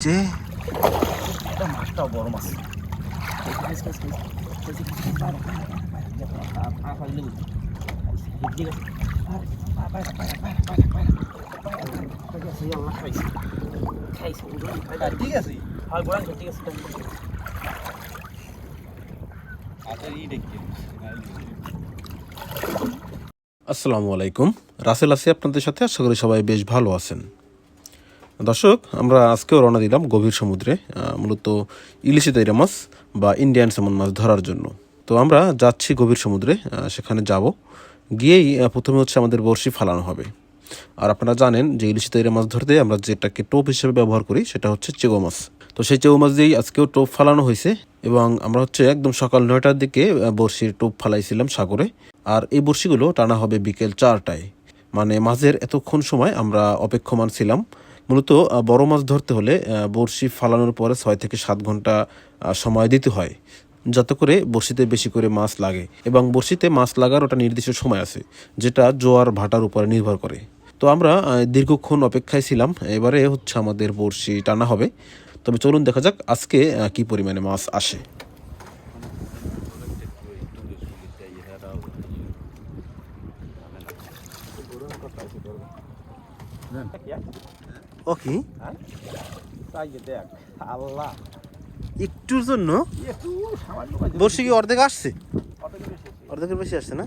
যে বড় মাছ হয় আচ্ছা আসসালামু আলাইকুম রাসেল আছি আপনাদের সাথে আশা করি সবাই বেশ ভালো আছেন দর্শক, আমরা আজকেও রওনা দিলাম গভীর সমুদ্রে মূলত ইলিশে তৈরা মাছ বা ইন্ডিয়ান স্যামন মাছ ধরার জন্য। তো আমরা যাচ্ছি গভীর সমুদ্রে সেখানে যাব। গিয়েই প্রথমে হচ্ছে আমাদের বড়শি ফালানো হবে। আর আপনারা জানেন যে ইলিশে তৈরি মাছ ধরতে আমরা যেটাকে টোপ হিসেবে ব্যবহার করি, সেটা হচ্ছে চেগো মাছ। তো সেই চেগো মাছ দিয়েই আজকেও টোপ ফালানো হয়েছে এবং আমরা হচ্ছে একদম সকাল নয়টার দিকে বড়শির টোপ ফালাইছিলাম সাগরে। আর এই বড়শিগুলো টানা হবে বিকেল চারটায়। মানে মাঝের এতক্ষণ সময় আমরা অপেক্ষমান ছিলাম। মূলত বড় মাছ ধরতে হলে বড়শি ফালানোর পরে ছয় থেকে সাত ঘণ্টা সময় দিতে হয়। যাতে করে বড়শিতে বেশি করে মাছ লাগে এবং বড়শিতে মাছ লাগার ওটা নির্দিষ্ট সময় আছে, যেটা জোয়ার ভাটার উপরে নির্ভর করে। তো আমরা দীর্ঘক্ষণ অপেক্ষায় ছিলাম, এবারে হচ্ছে আমাদের বড়শি টানা হবে। তবে চলুন দেখা যাক আজকে কি পরিমাণে মাছ আসে। ও কি? তাই দেখ আল্লাহ। একটুর জন্য? একটু সামান্য কি অর্ধেক আসছে? অর্ধেকের বেশি আসছে না?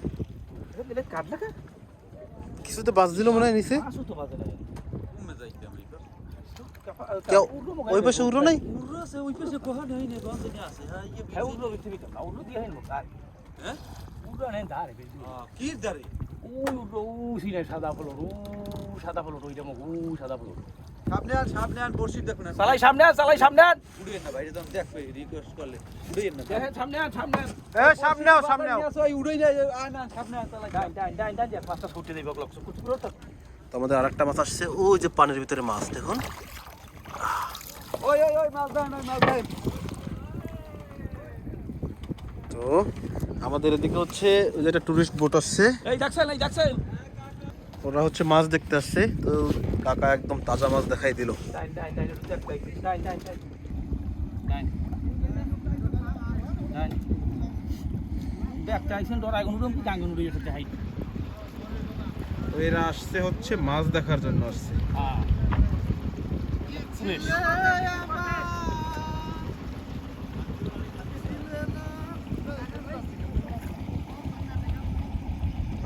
এটা কাটলা কা? কিছুতে বাস দিল মনে হয় নিচে। তো বাজে ওই পাশে উড়ো নাই? উড়ছে ওই পাশে কোহা নেই নে গন্ধ নিয়ে আছে। হ্যাঁ হ্যাঁ হ্যাঁ? কি উ সিনে সাদা ফলর উ সাদা ফলর ওইটা মুখ উ সাদা ফলর। সামনে আন সামনে আন বর্ষি দেখুন চালাই সামনে আন চালাই সামনে আন। উড়িয়ে না বাইরে দাম দেখবে রিকোয়েস্ট করলে। উড়িয়ে না দেখেন সামনে আন সামনে আন। এ সামনে আও সামনে আও। ওই উড়িয়ে না আন আন সামনে আন চালাই ডাইন ডাইন ডাইন ডাইন দিয়ে পাঁচটা ছুটে দেবে লক্ষ কুচ তো। তো আমাদের আরেকটা মাছ আসছে ওই যে পানির ভিতরে মাছ দেখুন। ওই ওই ওই মাছ মাছ তো আমাদের এদিকে হচ্ছে ওই যে একটা টুরিস্ট বোট আসছে। এই দেখছেন এই দেখছেন ওরা হচ্ছে মাছ দেখতে আসছে, তো কাকা একদম তাজা মাছ দেখাই দিল। এরা আসছে হচ্ছে মাছ দেখার জন্য আসছে।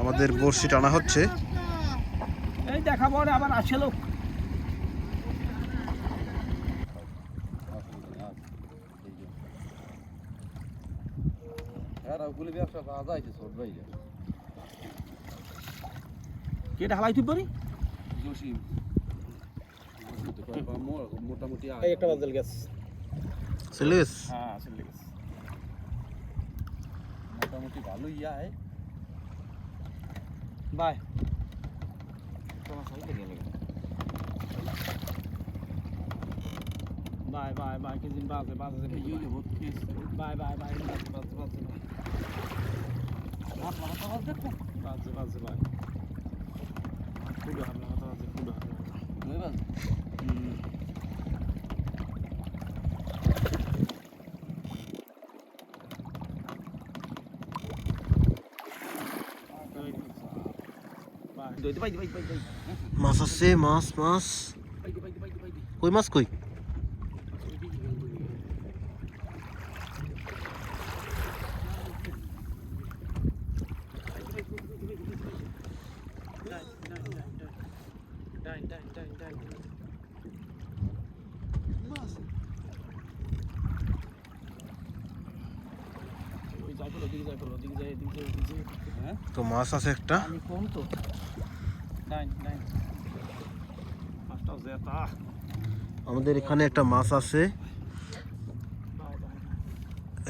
আমাদের বড়শি টানা হচ্ছে। পরে আবার আসে লোক। আর ওগুলি ব্যবসা পাওয়া যায় ছোট ভাই কে ঢালাই তুই পারি মোটামুটি একটা বাজল গ্যাস সিলিস। হ্যাঁ চলে মোটামুটি ভালো ইয়া হয় বাই। তোমার সাথে গেলে বাই বাই বাই কিছু বাজে বাজে বাই বাই বাই বাজে বাজে বাজে বাজে বাজে বাই খুব হামলা কথা বাজে খুব হামলা হুম Baik, baik, baik, baik, baik. মাছ আসছে মাছ মাছ Baik, baik, baik, baik. কই মাছ কই Dai, dai, dai, dai. ওই যাই ফেলো, দিকে যাই ফেলো, দিকে যাই, দিকে যাই, দিকে যাই। হ্যাঁ তো মাছ আছে একটা কম তো। ডাইন, ডাইন। আমাদের এখানে একটা মাছ আছে।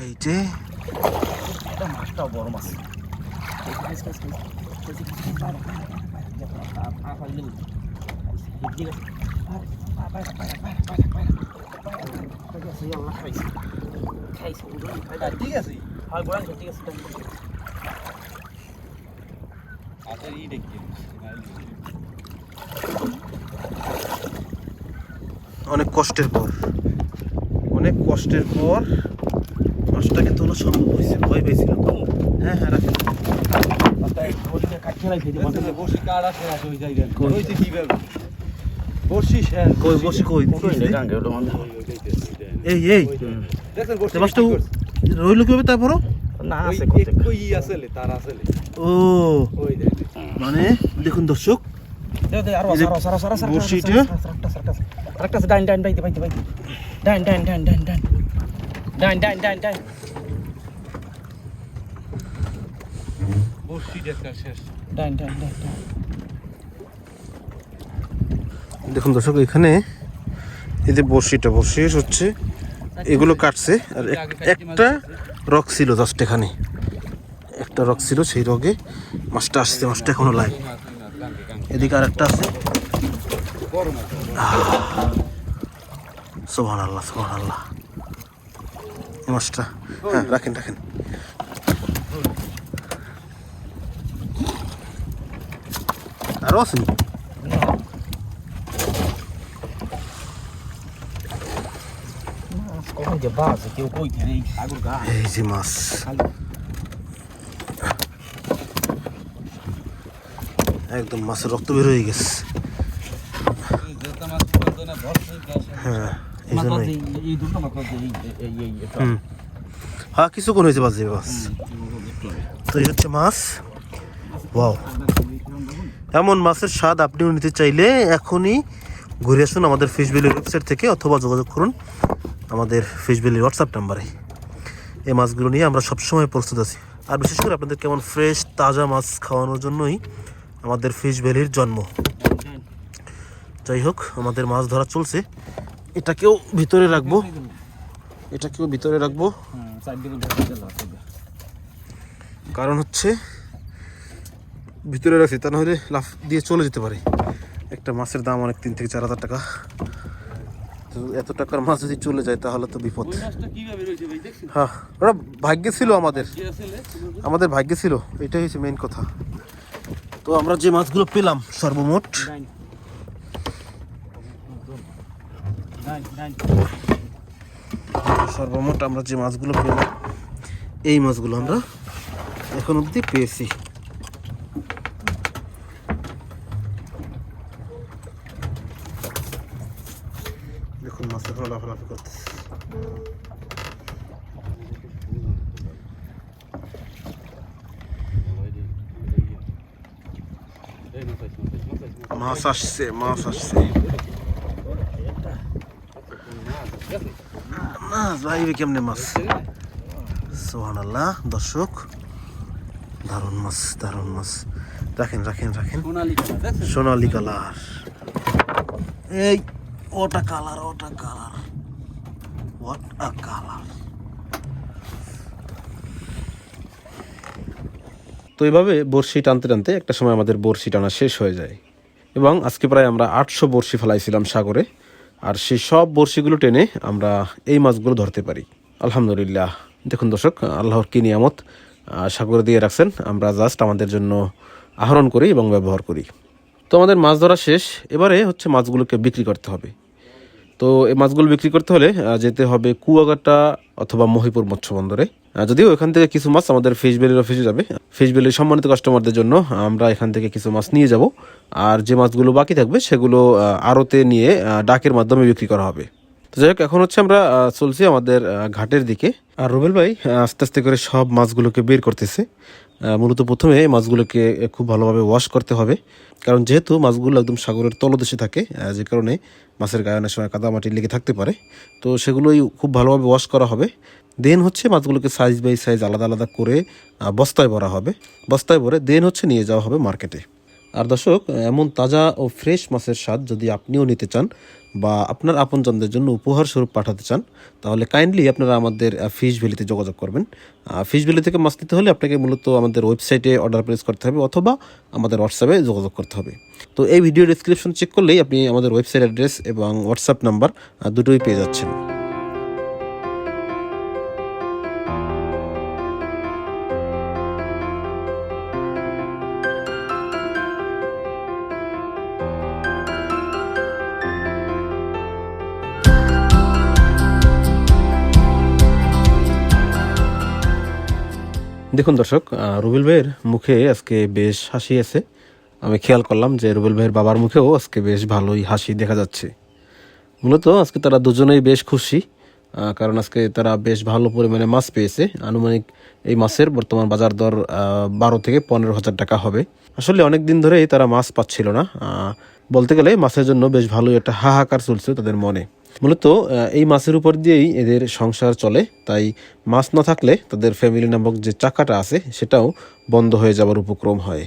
এই যে এটা মাছটাও বড় মাছ ঠিক আছে হয় বলেন ঠিক আছে আচ্ছা ই দেখি। অনেক কষ্টের পর। অনেক কষ্টের পর মাছটাকে তোলা সম্ভব হয়েছে ভয় পেয়েছিলাম। হ্যাঁ হ্যাঁ রাখেন। বসে কার আছে ওই জায়গায়। কীভাবে বসি কই বসে কই? এই এই রইল কীভাবে তারপরও? না আছে ও মানে দেখুন দর্শক দেখুন দর্শক এখানে এই যে বর্ষিটা বর্ষি হচ্ছে এগুলো কাটছে আর একটা রক ছিল জাস্ট এখানে। একটা রক ছিল, সেই রগে মাছটা আসছে, মাছটা এখনও লাইভ এদিকে আর একটা আছে। সোহান আল্লাহ সোহান আল্লাহ মাছটা হ্যাঁ রাখেন রাখেন। আরও আছে নি? যে বাস কেউ কই এই আগুর গা এই যে মাছ একদম মাছের রক্ত বের হয়ে গেছে হ্যাঁ এই জন্যই হ্যাঁ কিছুক্ষণ হয়েছে বাজে মাছ তো এই হচ্ছে মাছ ওয়াও এমন মাছের স্বাদ আপনিও নিতে চাইলে এখনই ঘুরে আসুন আমাদের ফিশবিলের ওয়েবসাইট থেকে অথবা যোগাযোগ করুন। আমাদের ফিশবিলের হোয়াটসঅ্যাপ নাম্বারে এই মাছগুলো নিয়ে আমরা সবসময় প্রস্তুত আছি। আর বিশেষ করে আপনাদের কেমন ফ্রেশ তাজা মাছ খাওয়ানোর জন্যই আমাদের ফিশ ভ্যালির জন্ম। যাই হোক, আমাদের মাছ ধরা চলছে। এটাকেও ভিতরে রাখব। এটাকেও ভিতরে রাখব। কারণ হচ্ছে ভিতরে রাখছি, তা নাহলে লাফ দিয়ে চলে যেতে পারে। একটা মাছের দাম অনেক, তিন থেকে চার হাজার টাকা। তো এত টাকার মাছ যদি চলে যায় তাহলে তো বিপদ। হ্যাঁ ওরা ভাগ্যে ছিল আমাদের। আমাদের ভাগ্যে ছিল এটাই হচ্ছে মেইন কথা। তো আমরা যে মাছগুলো পেলাম সর্বমোট সর্বমোট আমরা যে মাছগুলো পেলাম এই মাছগুলো আমরা এখন অবধি পেয়েছি। بكم مصر ولا خلاف قط ما صاش السيء ما صاش السيء মাছ ভাই কেমনে মাছ সোহান আল্লাহ দর্শক দারুণ মাছ দারুণ মাছ রাখেন রাখেন রাখেন সোনালি কালার এই কালার এই ওটা কালার ওটা কালার হোয়াট আ কালার তো এইভাবে বড়শি টানতে টানতে একটা সময় আমাদের বড়শি টানা শেষ হয়ে যায়। এবং আজকে প্রায় আমরা আটশো বড়শি ফেলাইছিলাম সাগরে। আর সেই সব বড়শিগুলো টেনে আমরা এই মাছগুলো ধরতে পারি। আলহামদুলিল্লাহ। দেখুন দর্শক, আল্লাহর কি নিয়ামত সাগরে দিয়ে রাখছেন। আমরা জাস্ট আমাদের জন্য আহরণ করি এবং ব্যবহার করি। তো আমাদের মাছ ধরা শেষ। এবারে হচ্ছে মাছগুলোকে বিক্রি করতে হবে। তো এই মাছগুলো বিক্রি করতে হলে যেতে হবে কুয়াকাটা অথবা মহিপুর মৎস্য বন্দরে। যদিও এখান থেকে কিছু মাছ আমাদের ফিশ বেলির অফিসে যাবে। ফিশ বেলির সম্মানিত কাস্টমারদের জন্য আমরা এখান থেকে কিছু মাছ নিয়ে যাব। আর যে মাছগুলো বাকি থাকবে, সেগুলো আড়তে নিয়ে ডাকের মাধ্যমে বিক্রি করা হবে। তো যাই হোক, এখন হচ্ছে আমরা চলছি আমাদের ঘাটের দিকে। আর রুবেল ভাই আস্তে আস্তে করে সব মাছগুলোকে বের করতেছে। মূলত প্রথমে মাছগুলোকে খুব ভালোভাবে ওয়াশ করতে হবে। কারণ যেহেতু মাছগুলো একদম সাগরের তলদেশে থাকে যে কারণে মাছের গায়ে অনেক সময় কাদামাটি লেগে থাকতে পারে। তো সেগুলোই খুব ভালোভাবে ওয়াশ করা হবে। দেন হচ্ছে মাছগুলোকে সাইজ বাই সাইজ আলাদা আলাদা করে বস্তায় ভরা হবে। বস্তায় ভরে দেন হচ্ছে নিয়ে যাওয়া হবে মার্কেটে আর দর্শক, এমন তাজা ও ফ্রেশ মাছের স্বাদ যদি আপনিও নিতে চান বা আপনার আপনজনদের জন্য উপহার স্বরূপ পাঠাতে চান, তাহলে কাইন্ডলি আপনারা আমাদের ফিশ ভ্যালিতে যোগাযোগ করবেন। ফিশ ভ্যালি থেকে মাছ নিতে হলে আপনাকে মূলত আমাদের ওয়েবসাইটে অর্ডার প্লেস করতে হবে অথবা আমাদের হোয়াটসঅ্যাপে যোগাযোগ করতে হবে। তো এই ভিডিও ডিসক্রিপশন চেক করলেই আপনি আমাদের ওয়েবসাইট অ্যাড্রেস এবং হোয়াটসঅ্যাপ নাম্বার দুটোই পেয়ে যাচ্ছেন। দেখুন দর্শক রুবেল ভাইয়ের মুখে আজকে বেশ হাসি আছে। আমি খেয়াল করলাম যে রুবেল ভাইয়ের বাবার মুখেও আজকে বেশ ভালোই হাসি দেখা যাচ্ছে। মূলত আজকে তারা দুজনেই বেশ খুশি কারণ আজকে তারা বেশ ভালো পরিমাণে মাছ পেয়েছে। আনুমানিক এই মাছের বর্তমান বাজার দর বারো থেকে পনেরো হাজার টাকা হবে। আসলে অনেক দিন ধরেই তারা মাছ পাচ্ছিল না। বলতে গেলে মাছের জন্য বেশ ভালোই একটা হাহাকার চলছে তাদের মনে। মূলত এই মাছের উপর দিয়েই এদের সংসার চলে। তাই মাছ না থাকলে তাদের ফ্যামিলি নামক যে চাকাটা আছে, সেটাও বন্ধ হয়ে যাওয়ার উপক্রম হয়।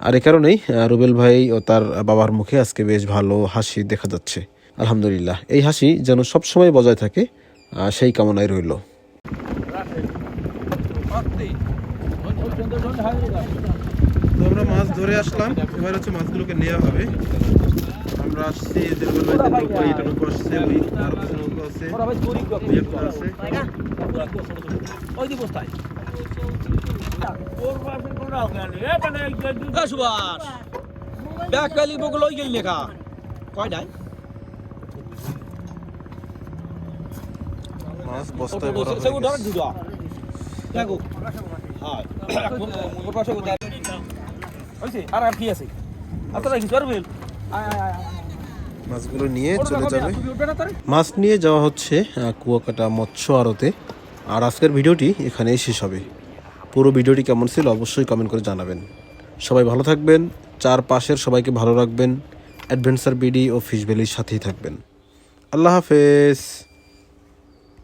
আর এ কারণেই রুবেল ভাই ও তার বাবার মুখে আজকে বেশ ভালো হাসি দেখা যাচ্ছে। আলহামদুলিল্লাহ, এই হাসি যেন সবসময় বজায় থাকে সেই কামনায় রইল। আমরা মাছ ধরে আসলাম, এবার হচ্ছে মাছগুলোকে নেওয়া হবে। আমরা আসছি যে রুবেল নৌকো এটা নৌকো আসছে ওই আর কিছু নৌকো আছে ওরা ভাই ওই একটা আছে। ওই দি বস্তায়। সুভাষ ব্যাগ পেলি বগল ওই গেল লেখা কয় মাছ বস্তায় ভরা হয়ে গেছে। দেখো। হ্যাঁ পাশে হইছে আর আর কি আছে? আপনারা কি করবেন আয় আয় আয়। মাছগুলো নিয়ে চলে যাবে। মাছ নিয়ে যাওয়া হচ্ছে কুয়াকাটা মৎস্য আড়তে। আর আজকের ভিডিওটি এখানেই শেষ হবে। পুরো ভিডিওটি কেমন ছিল অবশ্যই কমেন্ট করে জানাবেন। সবাই ভালো থাকবেন চার পাশের সবাইকে ভালো রাখবেন অ্যাডভেঞ্চার বিডি ও ফিশ ভ্যালির সাথেই থাকবেন। আল্লাহ হাফেজ।